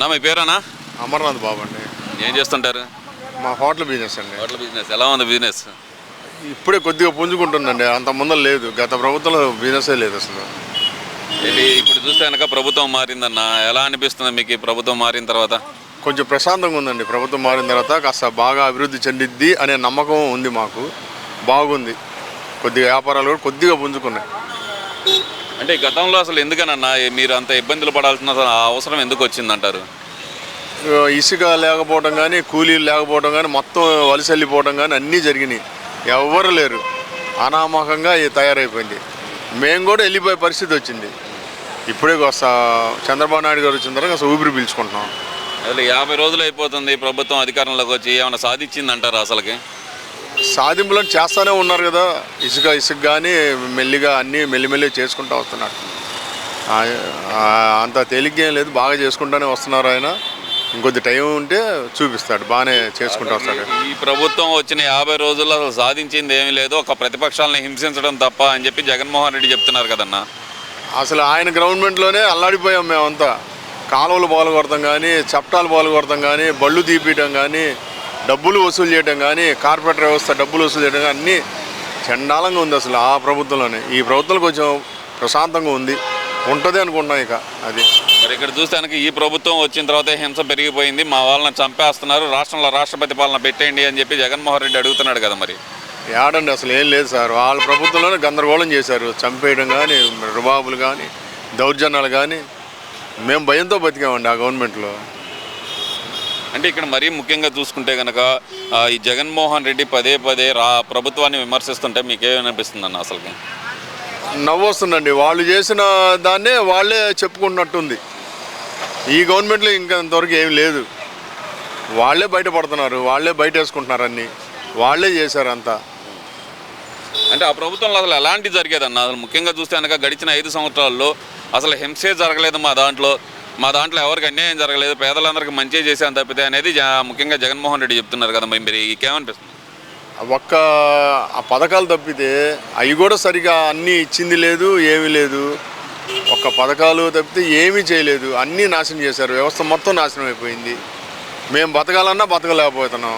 అన్నా మీ పేరేనా అమర్నాథ్ బాబు అండి. ఏం చేస్తుంటారు? మా హోటల్ బిజినెస్ అండి. Hotel business. ఎలా ఉంది బిజినెస్? ఇప్పుడే కొద్దిగా పుంజుకుంటుందండి. అంత ముందర లేదు. గత ప్రభుత్వంలో బిజినెసే లేదు అసలు. ఏంటి ఇప్పుడు చూస్తే కనుక ప్రభుత్వం మారిందన్న ఎలా అనిపిస్తుంది మీకు ఈ ప్రభుత్వం మారిన తర్వాత? కొంచెం ప్రశాంతంగా ఉందండి. ప్రభుత్వం మారిన తర్వాత కాస్త బాగా అభివృద్ధి చెందిద్ది అనే నమ్మకం ఉంది మాకు. బాగుంది. కొద్దిగా వ్యాపారాలు కూడా కొద్దిగా పుంజుకున్నాయి. అంటే గతంలో అసలు ఎందుకనన్నా మీరు అంత ఇబ్బందులు పడాల్సిన అవసరం ఎందుకు వచ్చిందంటారు? ఇసుక లేకపోవడం కానీ కూలీలు లేకపోవడం కానీ మొత్తం వలస వెళ్ళిపోవడం కానీ అన్నీ జరిగినాయి. ఎవ్వరు లేరు. అనామకంగా తయారైపోయింది. మేము కూడా వెళ్ళిపోయే పరిస్థితి వచ్చింది. ఇప్పుడే చంద్రబాబు నాయుడు గారు వచ్చిన తర్వాత ఊపిరి పీల్చుకుంటున్నాం. అసలు యాభై రోజులు అయిపోతుంది ప్రభుత్వం అధికారంలోకి వచ్చి ఏమైనా సాధించిందంటారు అసలుకి? సాధింపులను చేస్తూనే ఉన్నారు కదా. ఇసుక ఇసుక కానీ మెల్లిగా అన్నీ మెల్లిమెల్లి చేసుకుంటూ వస్తున్నారు. అంత తేలిగ్గా లేదు. బాగా చేసుకుంటూనే వస్తున్నారు ఆయన. ఇంకొద్ది టైం ఉంటే చూపిస్తాడు. బాగానే చేసుకుంటూ వస్తాడు. ఈ ప్రభుత్వం వచ్చిన యాభై రోజుల్లో అసలు సాధించింది ఏమీ లేదు. ఒక ప్రతిపక్షాలను హింసించడం తప్ప అని చెప్పి జగన్మోహన్ రెడ్డి చెప్తున్నారు కదన్నా. అసలు ఆయన గవర్నమెంట్లోనే అల్లాడిపోయాం మేమంతా. కాలువలు బాలు కొడతాం కానీ చప్టాలు బాలు కొడతాం కానీ బళ్ళు తీపియటం కానీ డబ్బులు వసూలు చేయడం కానీ కార్పొరేట్ వ్యవస్థ డబ్బులు వసూలు చేయడం కానీ అన్నీ చండాలంగా ఉంది అసలు ఆ ప్రభుత్వంలోనే. ఈ ప్రభుత్వంలో కొంచెం ప్రశాంతంగా ఉంది. ఉంటుంది అనుకుంటున్నాం ఇక అది. మరి ఇక్కడ చూస్తే కనుక ఈ ప్రభుత్వం వచ్చిన తర్వాత హింస పెరిగిపోయింది. మా వాళ్ళని చంపేస్తున్నారు. రాష్ట్రంలో రాష్ట్రపతి పాలన పెట్టేయండి అని చెప్పి జగన్మోహన్ రెడ్డి అడుగుతున్నాడు కదా మరి. ఏడండి అసలు ఏం లేదు సార్. వాళ్ళ ప్రభుత్వంలోనే గందరగోళం చేశారు. చంపేయడం కానీ రుబాబులు కానీ దౌర్జన్యాలు కానీ. మేము భయంతో బతికామండి ఆ గవర్నమెంట్లో. అంటే ఇక్కడ మరీ ముఖ్యంగా చూసుకుంటే కనుక ఈ జగన్మోహన్ రెడ్డి పదే పదే రా ప్రభుత్వాన్ని విమర్శిస్తుంటే మీకేమనిపిస్తుంది అన్న అసలుకి? నవ్వు వస్తుందండి వాళ్ళు చేసిన దాన్నే వాళ్ళే చెప్పుకుంటున్నట్టుంది ఈ గవర్నమెంట్లో ఇంకా ఇంతవరకు ఏం లేదు. వాళ్ళే బయటపడుతున్నారు. వాళ్ళే బయట వేసుకుంటున్నారు అన్నీ. వాళ్ళే చేశారు అంతా. అంటే ఆ ప్రభుత్వంలో అసలు ఎలాంటి జరిగేదన్న? అసలు ముఖ్యంగా చూస్తే కనుక గడిచిన ఐదు సంవత్సరాల్లో అసలు హింసే జరగలేదు మా దాంట్లో. మా దాంట్లో ఎవరికి అన్యాయం జరగలేదు పేదలందరికీ మంచి చేశాను తప్పితే అనేది ముఖ్యంగా జగన్మోహన్ రెడ్డి చెప్తున్నారు కదా మరి మీరు ఇంకేమనిపిస్తుంది ఒక్క ఆ పథకాలు తప్పితే అవి కూడా సరిగా అన్నీ ఇచ్చింది లేదు ఏమీ లేదు. ఒక్క పథకాలు తప్పితే ఏమీ చేయలేదు అన్నీ నాశనం చేశారు. వ్యవస్థ మొత్తం నాశనం అయిపోయింది. మేము బతకాలన్నా బతకలేకపోతున్నాం.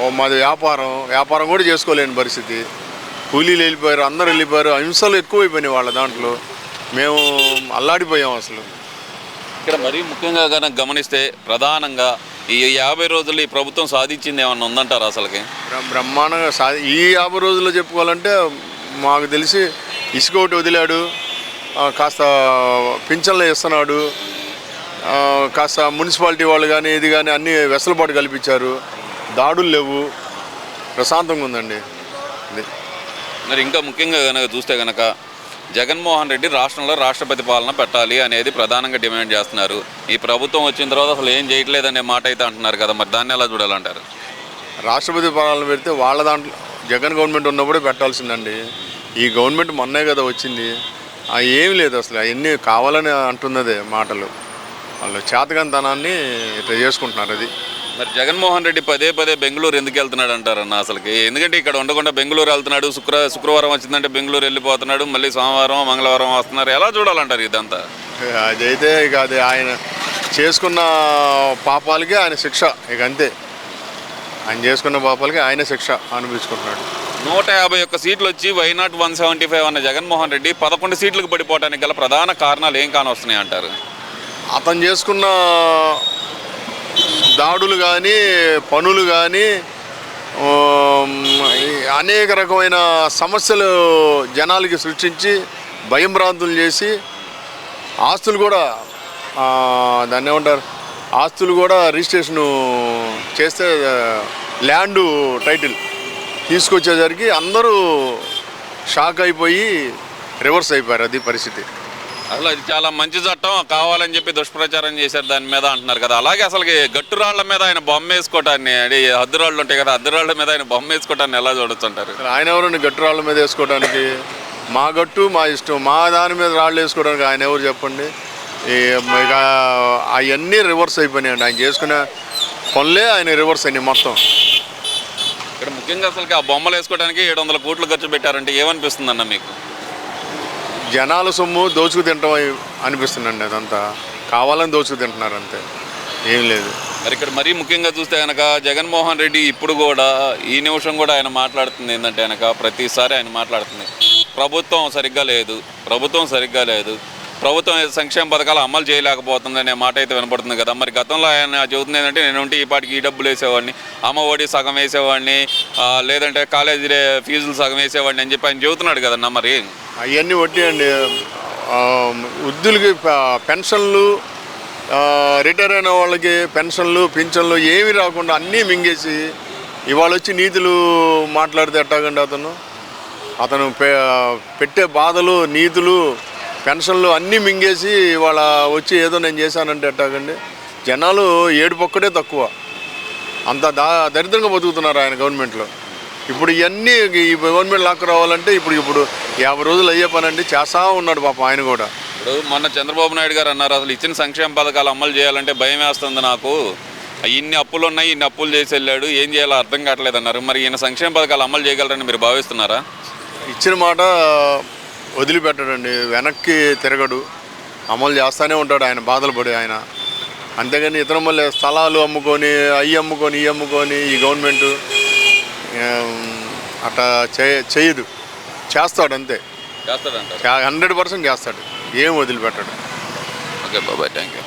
ఓ మాది వ్యాపారం వ్యాపారం కూడా చేసుకోలేని పరిస్థితి. కూలీలు వెళ్ళిపోయారు అందరూ వెళ్ళిపోయారు హింసలు ఎక్కువైపోయినాయి వాళ్ళ దాంట్లో. మేము అల్లాడిపోయాం అసలు. ఇక్కడ మరీ ముఖ్యంగా కనుక గమనిస్తే ప్రధానంగా ఈ యాభై రోజుల్లో ఈ ప్రభుత్వం సాధించింది ఏమన్నా ఉందంటారు అసలుకి? బ్ర- బ్రహ్మాండంగా సా ఈ యాభై రోజుల్లో చెప్పుకోవాలంటే మాకు తెలిసి ఇసుక ఒకటి వదిలాడు కాస్త పింఛన్లు ఇస్తున్నాడు కాస్త మున్సిపాలిటీ వాళ్ళు కానీ ఇది కానీ అన్నీ వెసులుబాటు కల్పించారు. దాడులు లేవు. ప్రశాంతంగా ఉందండి. మరి ఇంకా ముఖ్యంగా కనుక చూస్తే కనుక జగన్మోహన్ రెడ్డి రాష్ట్రంలో రాష్ట్రపతి పాలన పెట్టాలి అనేది ప్రధానంగా డిమాండ్ చేస్తున్నారు. ఈ ప్రభుత్వం వచ్చిన తర్వాత అసలు ఏం చేయట్లేదనే మాట అయితే అంటున్నారు కదా మరి దాన్ని ఎలా చూడాలంటారు? రాష్ట్రపతి పాలన పెడితే వాళ్ళ దాంట్లో జగన్ గవర్నమెంట్ ఉన్నప్పుడే పెట్టాల్సిందండి. ఈ గవర్నమెంట్ మొన్నే కదా వచ్చింది. ఏమి ఏం లేదు అసలు అవన్నీ కావాలని అంటున్నదే మాటలు. వాళ్ళు చేతకంతనాన్ని ఇట్లా చేసుకుంటున్నారు అది. మరి జగన్మోహన్ రెడ్డి పదే పదే బెంగళూరు ఎందుకు వెళ్తున్నాడు అంటారన్న అసలుకి? ఎందుకంటే ఇక్కడ ఉండకుండా బెంగళూరు వెళ్తున్నాడు శుక్ర శుక్రవారం వచ్చిందంటే బెంగళూరు వెళ్ళిపోతున్నాడు మళ్ళీ సోమవారం మంగళవారం వస్తున్నారు. ఎలా చూడాలంటారు ఇదంతా? అదైతే ఇక అది ఆయన చేసుకున్న పాపాలకి ఆయన శిక్ష ఇక అంతే. ఆయన చేసుకున్న పాపాలకి ఆయన శిక్ష అనిపించుకుంటున్నాడు నూట యాభై ఒక్క సీట్లు వచ్చి వైనాట్ వన్ సెవెంటీ ఫైవ్ అన్న జగన్మోహన్ రెడ్డి పదకొండు సీట్లకు పడిపోవడానికి గల ప్రధాన కారణాలు ఏం కానొస్తున్నాయి అంటారు? అతను చేసుకున్న దాడులు కానీ పనులు కానీ అనేక రకమైన సమస్యలు జనాలకి సృష్టించి భయం భ్రాంతులు చేసి ఆస్తులు కూడా దాన్ని ఏమంటారు ఆస్తులు కూడా రిజిస్ట్రేషను చేస్తే ల్యాండ్ టైటిల్ తీసుకొచ్చేసరికి అందరూ షాక్ అయిపోయి రివర్స్ అయిపోయారు అది పరిస్థితి. అసలు అది చాలా మంచి చట్టం కావాలని చెప్పి దుష్ప్రచారం చేశారు దాని మీద అంటున్నారు కదా. అలాగే అసలు గట్టురాళ్ళ మీద ఆయన బొమ్మ వేసుకోవటాన్ని అంటే హద్దురాళ్ళు ఉంటాయి కదా హద్దురాళ్ళ మీద ఆయన బొమ్మ వేసుకోవటాన్ని ఎలా చూడొచ్చు అంటారు అసలు ఆయన ఎవరండి గట్టు రాళ్ళ మీద వేసుకోవడానికి మా గట్టు మా ఇష్టం. మా దాని మీద రాళ్ళు వేసుకోవడానికి ఆయన ఎవరు చెప్పండి? ఈ ఇక అవన్నీ రివర్స్ అయిపోయినాయండి. ఆయన చేసుకునే పనులే ఆయన రివర్స్ అయినాయి మొత్తం. ఇక్కడ ముఖ్యంగా అసలు ఆ బొమ్మలు వేసుకోవడానికి ఏడు వందల కోట్లు ఖర్చు పెట్టారంటే ఏమనిపిస్తుంది అన్న మీకు? జనాల సొమ్ము దోచుకు తింటాం అయి- అనిపిస్తుందండి అదంతా. కావాలని దోచుకు తింటున్నారు అంతే. ఏం లేదు. మరి ఇక్కడ మరీ ముఖ్యంగా చూస్తే కనుక జగన్మోహన్ రెడ్డి ఇప్పుడు కూడా ఈ నిమిషం కూడా ఆయన మాట్లాడుతుంది ఏంటంటే కనుక ప్రతిసారి ఆయన మాట్లాడుతుంది. ప్రభుత్వం సరిగ్గా లేదు. ప్రభుత్వం సరిగ్గా లేదు. ప్రభుత్వం సంక్షేమ పథకాలు అమలు చేయలేకపోతుంది అనే మాట అయితే వినపడుతుంది కదా. మరి గతంలో ఆయన చెబుతుంది ఏంటంటే నేను ఉంటే ఈ పాటికి ఈ డబ్బులు వేసేవాడిని అమ్మ ఒడి సగం వేసేవాడిని లేదంటే కాలేజీ ఫీజులు సగం వేసేవాడిని అని చెప్పి ఆయన చెబుతున్నాడు కదన్నా మరి. అవన్నీ వడ్డీ అండి. వృద్ధులకి పెన్షన్లు రిటైర్ అయిన వాళ్ళకి పెన్షన్లు పింఛన్లు ఏమి రాకుండా అన్నీ మింగేసి ఇవాళ వచ్చి నీతులు మాట్లాడితే ఎట్టాగండి అతను? అతను పె- పెట్టే బాధలు నీతులు పెన్షన్లు అన్నీ మింగేసి ఇవాళ వచ్చి ఏదో నేను చేశానంటే ఎట్టాగండి? జనాలు ఏడుపొక్కడే తక్కువ. అంత దా దరిద్రంగా బతుకుతున్నారు ఆయన గవర్నమెంట్లో. ఇప్పుడు ఇవన్నీ ఈ గవర్నమెంట్ లాక్కు రావాలంటే ఇప్పుడు ఇప్పుడు యాభై రోజులు అయ్యే పని అండి. చేస్తా ఉన్నాడు పాపం ఆయన కూడా. ఇప్పుడు మొన్న చంద్రబాబు నాయుడు గారు అన్నారు అసలు ఇచ్చిన సంక్షేమ పథకాలు అమలు చేయాలంటే భయం వేస్తుంది నాకు. ఇన్ని అప్పులు ఉన్నాయి ఇన్ని అప్పులు చేసి వెళ్ళాడు. ఏం చేయాలో అర్థం కావట్లేదు అన్నారు. మరి ఈయన సంక్షేమ పథకాలు అమలు చేయగలరని మీరు భావిస్తున్నారా? ఇచ్చిన మాట వదిలిపెట్టడండి వెనక్కి తిరగడు అమలు చేస్తూనే ఉంటాడు ఆయన బాధలు పడి ఆయన. అంతేగాని ఇతర మళ్ళీ స్థలాలు అమ్ముకొని అవి అమ్ముకొని ఇవి అమ్ముకొని ఈ గవర్నమెంట్ అట్లా చేయ చేయదు. చేస్తాడు అంతే. హండ్రెడ్ పర్సెంట్ చేస్తాడు. ఏం వదిలిపెట్టాడు. ఓకే బాబాయ్ థ్యాంక్ యూ